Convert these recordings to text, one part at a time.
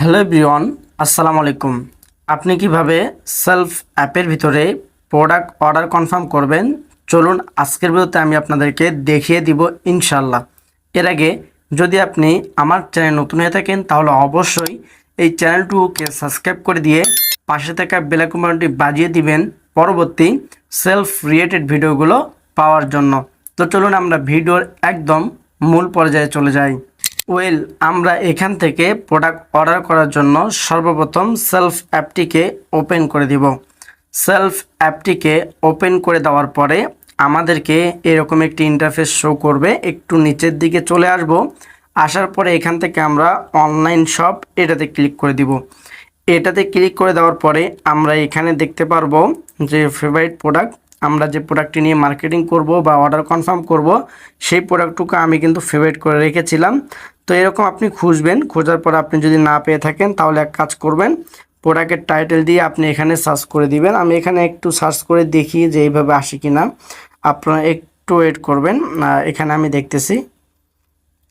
Hello everyone, আসসালামু আলাইকুম। আপনি কীভাবে সেলফ অ্যাপের ভিতরে প্রোডাক্ট অর্ডার কনফার্ম করবেন? চলুন আজকের ভিডিওতে আমি আপনাদেরকে দেখিয়ে দিব ইনশাল্লাহ এর আগে যদি আপনি আমার চ্যানেল নতুন হয়ে থাকেন, তাহলে অবশ্যই এই চ্যানেলটুকে সাবস্ক্রাইব করে দিয়ে পাশে থাকা বেলাকুমারটি বাজিয়ে দিবেন পরবর্তী সেলফ রিলেটেড ভিডিওগুলো পাওয়ার জন্য। তো চলুন আমরা ভিডিওর একদম মূল পর্যায়ে চলে যাই। ওয়েল আমরা এখান থেকে প্রোডাক্ট অর্ডার করার জন্য সর্বপ্রথম সেলফ অ্যাপটিকে ওপেন করে দিব। সেলফ অ্যাপটিকে ওপেন করে দেওয়ার পরে আমাদেরকে এরকম একটি ইন্টারফেস শো করবে। একটু নিচের দিকে চলে আসব। আসার পরে এখান থেকে আমরা অনলাইন শপ এটাতে ক্লিক করে দিব। এটাতে ক্লিক করে দেওয়ার পরে আমরা এখানে দেখতে পারব যে ফেভারিট প্রোডাক্ট আমরা যে প্রোডাক্টটি নিয়ে মার্কেটিং করব বা অর্ডার কনফার্ম করব, সেই প্রোডাক্টটুকু আমি কিন্তু ফেভারিট করে রেখেছিলাম। তো এরকম আপনি খুঁজবেন, খোঁজার পর আপনি যদি না পেয়ে থাকেন, তাহলে এক কাজ করবেন প্রোডাক্টের টাইটেল দিয়ে আপনি এখানে সার্চ করে দিবেন। আমি এখানে একটু সার্চ করে দেখি যে এইভাবে আসে কি না আপনারা একটু ওয়েট করবেন। এখানে আমি দেখতেছি।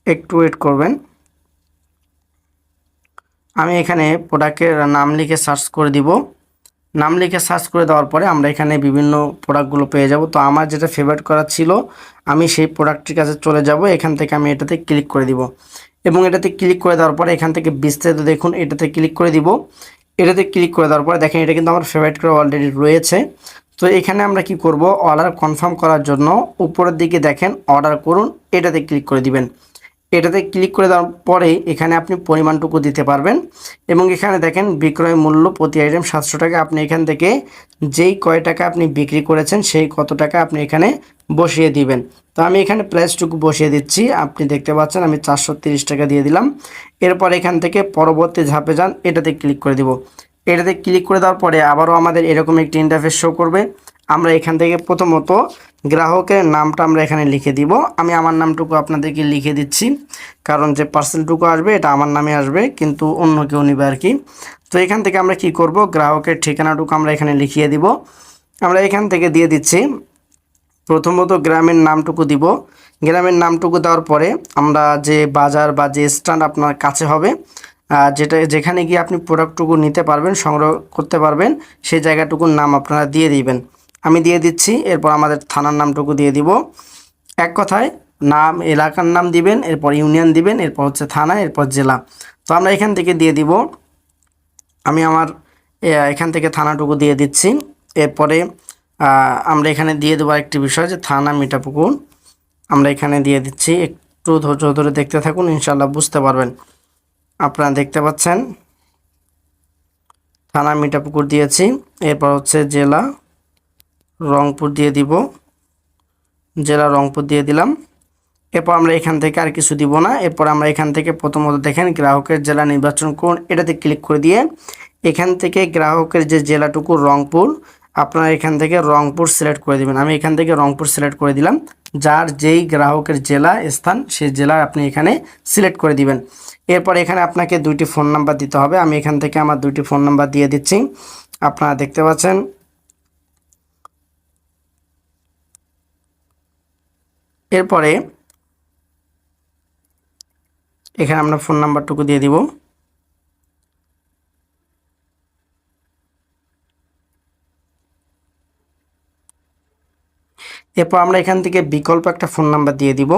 একটু ওয়েট করবেন। আমি এখানে প্রোডাক্টের নাম লিখে সার্চ করে দিব। নাম লিখে সার্চ করে দেওয়ার পরে আমরা এখানে বিভিন্ন প্রোডাক্টগুলো পেয়ে যাব। তো আমার যেটা ফেভারিট করা ছিল, আমি সেই প্রোডাক্টটির কাছে চলে যাব। এখান থেকে আমি এটাতে ক্লিক করে দিব। এবং এটাতে ক্লিক করে দেওয়ার পরে এখান থেকে বিস্তারিত দেখুন, এটাতে ক্লিক করে দিব। এটাতে ক্লিক করে দেওয়ার পরে দেখেন এটা কিন্তু আমার ফেভারিট করে অলরেডি রয়েছে। তো এখানে আমরা কি করব? অর্ডার কনফার্ম করার জন্য উপরের দিকে দেখেন অর্ডার করুন, এটাতে ক্লিক করে দিবেন। এটাতে ক্লিক করে দেওয়ার পরে এখানে আপনি পরিমাণটুকু দিতে পারবেন। এবং এখানে দেখেন বিক্রয় মূল্য প্রতি আইটেম সাতশো টাকা। আপনি এখান থেকে যেই কয় টাকা আপনি বিক্রি করেছেন, সেই কত টাকা আপনি এখানে বসিয়ে দিবেন। তো আমি এখানে প্রাইসটুকু বসিয়ে দিচ্ছি। আপনি দেখতে পাচ্ছেন আমি চারশো টাকা দিয়ে দিলাম। এরপর এখান থেকে পরবর্তী ধাপে যান, এটাতে ক্লিক করে দিব। এটাতে ক্লিক করে দেওয়ার পরে আবারও আমাদের এরকম একটি ইন্টারফেস শো করবে। আমরা এখান থেকে প্রথমত গ্রাহকের নামটা আমরা এখানে লিখে দিব। আমি আমার নামটুকু আপনাদেরকে লিখে দিচ্ছি। কারণ যে পার্সেলটুকু আসবে, এটা আমার নামে আসবে, কিন্তু অন্য কেউ নেবে আর কি। তো এখান থেকে আমরা কি করব? গ্রাহকের ঠিকানাটুকু আমরা এখানে লিখিয়ে দিব। আমরা এখান থেকে দিয়ে দিচ্ছি। প্রথমত গ্রামের নামটুকু দিব। গ্রামের নামটুকু দেওয়ার পরে আমরা যে বাজার বা যে স্ট্যান্ড আপনার কাছে হবে যেটা, যেখানে গিয়ে আপনি প্রোডাক্টটুকু নিতে পারবেন, সংগ্রহ করতে পারবেন, সেই জায়গাটুকুর নাম আপনারা দিয়ে দিবেন। আমি দিয়ে দিচ্ছি, এরপর আমাদের থানার নামটুকু দিয়ে দিব। এক কথায়, নাম, এলাকার নাম দিবেন, এরপর ইউনিয়ন দিবেন, এরপর হচ্ছে থানা, এরপর জেলা। তো আমরা এখান থেকে দিয়ে দিব। আমি আমার এখান থেকে থানাটুকু দিয়ে দিচ্ছি। এরপরে আমরা এখানে দিয়ে দেবো একটি বিষয় যে থানা মিঠাপুকুর। আমরা এখানে দিয়ে দিচ্ছি। একটু ধৈর্য ধরে দেখতে থাকুন ইনশাল্লাহ বুঝতে পারবেন। আপনারা দেখতে পাচ্ছেন, থানা মিঠাপুকুর দিয়েছি। এরপর হচ্ছে জেলা। রংপুর দিয়ে দিব। জেলা রংপুর দিয়ে দিলাম। এরপর আমরা এখান থেকে আর কিছু দিব না। এরপর আমরা এখান থেকে প্রথমত দেখেন গ্রাহকের জেলা নির্বাচন করুন এটাতে ক্লিক করে দিয়ে এখান থেকে গ্রাহকের যে জেলাটুকু রংপুর, আপনারা এখান থেকে রংপুর সিলেক্ট করে দিবেন। আমি এখান থেকে রংপুর সিলেক্ট করে দিলাম। যার যেই গ্রাহকের জেলা স্থান, সেই জেলা আপনি এখানে সিলেক্ট করে দিবেন। এরপর এখানে আপনাকে দুইটি ফোন নাম্বার দিতে হবে। আমি এখান থেকে আমার দুইটি ফোন নাম্বার দিয়ে দিচ্ছি। আপনারা দেখতে পাচ্ছেন এরপরে এখানে আমরা ফোন নাম্বারটুকু দিয়ে দিব। এরপর আমরা এখান থেকে বিকল্প একটা ফোন নাম্বার দিয়ে দিব।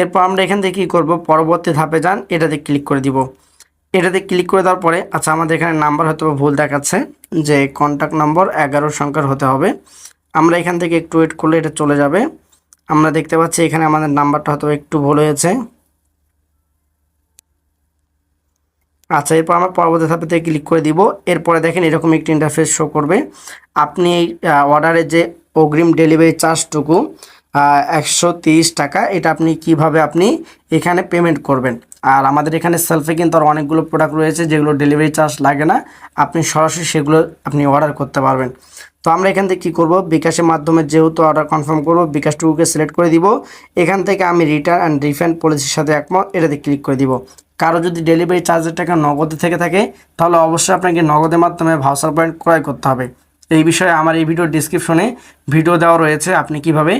এরপর আমরা এখান থেকে কী করব? পরবর্তী ধাপে যান, এটাতে ক্লিক করে দিব। এটাতে ক্লিক করে দেওয়ার পরে আচ্ছা আমাদের এখানে নাম্বার হয়তো ভুল দেখাচ্ছে, যে কন্ট্যাক্ট নম্বর এগারো সংখ্যার হতে হবে। আমরা এখান থেকে একটু ওয়েট করলে এটা চলে যাবে। আমরা দেখতে পাচ্ছি এখানে আমাদের নাম্বারটা হয়তো একটু ভুল হয়েছে। আচ্ছা এরপর আমরা পরবর্তী ধাপেতে ক্লিক করে দিব। এরপরে দেখেন এরকম একটি ইন্টারফেস শো করবে। আপনি এই অর্ডারের যে অগ্রিম ডেলিভারি চার্জটুকু একশো টাকা, এটা আপনি কীভাবে আপনি এখানে পেমেন্ট করবেন? আর আমাদের এখানে সেলফে কিন্তু আর অনেকগুলো প্রোডাক্ট রয়েছে যেগুলো ডেলিভারি চার্জ লাগে না। আপনি সরাসরি সেগুলো আপনি অর্ডার করতে পারবেন। তো আমরা এখান থেকে কী করব? বিকাশের মাধ্যমে যেহেতু অর্ডার কনফার্ম করব, বিকাশটুকুকে সিলেক্ট করে দিব। এখান থেকে আমি রিটার্ন অ্যান্ড রিফান্ড পলিসির সাথে একমত, এটাতে ক্লিক করে দিব। কারও যদি ডেলিভারি চার্জের টাকা নগদে থেকে থাকে, তাহলে অবশ্যই আপনাকে নগদের মাধ্যমে ভাউচার পয়েন্ট ক্রয় করতে হবে। এই বিষয়ে আমার এই ভিডিও ডিসক্রিপশনে ভিডিও দেওয়া রয়েছে আপনি কীভাবে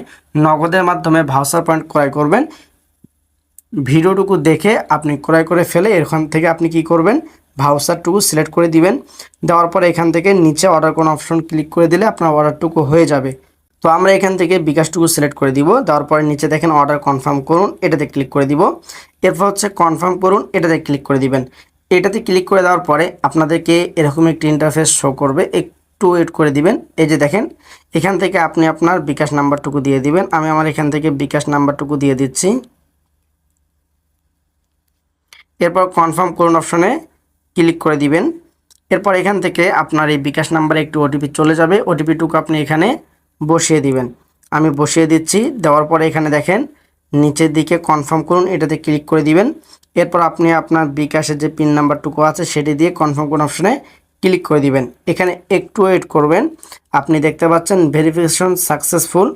নগদের মাধ্যমে ভাউচার পয়েন্ট ক্রয় করবেন। ভিডিওটুকু দেখে আপনি ক্রয় করে ফেলে এখান থেকে আপনি কি করবেন? ভাউচারটুকু সিলেক্ট করে দিবেন। দেওয়ার পরে এখান থেকে নিচে অর্ডার কোনো অপশন ক্লিক করে দিলে আপনার অর্ডারটুকু হয়ে যাবে। তো আমরা এখান থেকে বিকাশটুকু সিলেক্ট করে দিব। দেওয়ার পরে নিচে দেখেন অর্ডার কনফার্ম করুন, এটাতে ক্লিক করে দিব। এরপর হচ্ছে কনফার্ম করুন, এটাতে ক্লিক করে দিবেন। এটাতে ক্লিক করে দেওয়ার পরে আপনাদেরকে এরকম একটি ইন্টারফেস শো করবে। একটু ওয়েট করে দিবেন। এই যে দেখেন, এখান থেকে আপনি আপনার বিকাশ নাম্বারটুকু দিয়ে দিবেন। আমি আমার এখান থেকে বিকাশ নাম্বারটুকু দিয়ে দিচ্ছি। এরপর কনফার্ম করুন অপশনে ক্লিক করে দিবেন। এরপর এখান থেকে আপনার এই বিকাশ নাম্বারে একটু ওটিপি চলে যাবে। ওটিপিটুকু আপনি এখানে বসিয়ে দিবেন। আমি বসিয়ে দিচ্ছি। দেওয়ার পরে এখানে দেখেন, নিচের দিকে কনফার্ম করুন, এটাতে ক্লিক করে দিবেন। এরপর আপনি আপনার বিকাশের যে পিন নাম্বারটুকু আছে, সেটি দিয়ে কনফার্ম করুন অপশনে ক্লিক করে দিবেন। এখানে একটু ওয়েট করবেন। আপনি দেখতে পাচ্ছেন ভেরিফিকেশন সাকসেসফুল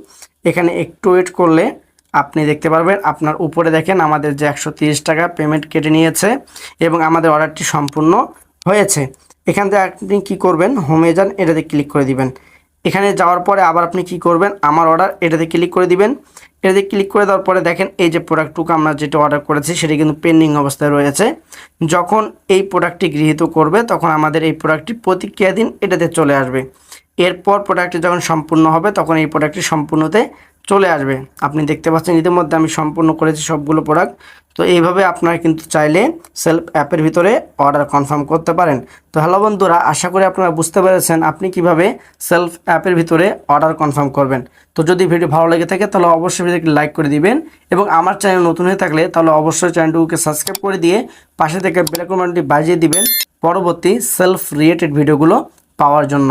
এখানে একটু ওয়েট করলে আপনি দেখতে পারবেন, আপনার উপরে দেখেন আমাদের যে একশো টাকা পেমেন্ট কেটে নিয়েছে এবং আমাদের অর্ডারটি সম্পূর্ণ হয়েছে। এখান থেকে আপনি কি করবেন হোমে যান, এটাতে ক্লিক করে দিবেন। এখানে যাওয়ার পরে আবার আপনি কি করবেন, আমার অর্ডার এটাতে ক্লিক করে দিবেন। এটাতে ক্লিক করে দেওয়ার পরে দেখেন এই যে প্রোডাক্টটুকু আমরা যেটা অর্ডার করেছি, সেটি কিন্তু পেন্ডিং অবস্থায় রয়েছে। যখন এই প্রোডাক্টটি গৃহীত করবে, তখন আমাদের এই প্রোডাক্টটি প্রতিক্রিয়া দিন এটাতে চলে আসবে। এরপর প্রোডাক্টটি যখন সম্পূর্ণ হবে, তখন এই প্রোডাক্টটি সম্পূর্ণতে চলে আসবে। আপনি দেখতে পাচ্ছেন ইতিমধ্যে আমি সম্পূর্ণ করেছি সবগুলো প্রোডাক্ট তো এইভাবে আপনারা কিন্তু চাইলে সেলফ অ্যাপের ভিতরে অর্ডার কনফার্ম করতে পারেন। তো হ্যালো বন্ধুরা, আশা করি আপনারা বুঝতে পেরেছেন আপনি কীভাবে সেলফ অ্যাপের ভিতরে অর্ডার কনফার্ম করবেন। তো যদি ভিডিও ভালো লেগে থাকে তাহলে অবশ্যই ভিডিওকে লাইক করে দিবেন এবং আমার চ্যানেল নতুন হয়ে থাকলে তাহলে অবশ্যই চ্যানেলটিকে সাবস্ক্রাইব করে দিয়ে পাশে থেকে বেলাকমেন্টটি বাজিয়ে দিবেন পরবর্তী সেলফ রিলেটেড ভিডিওগুলো পাওয়ার জন্য।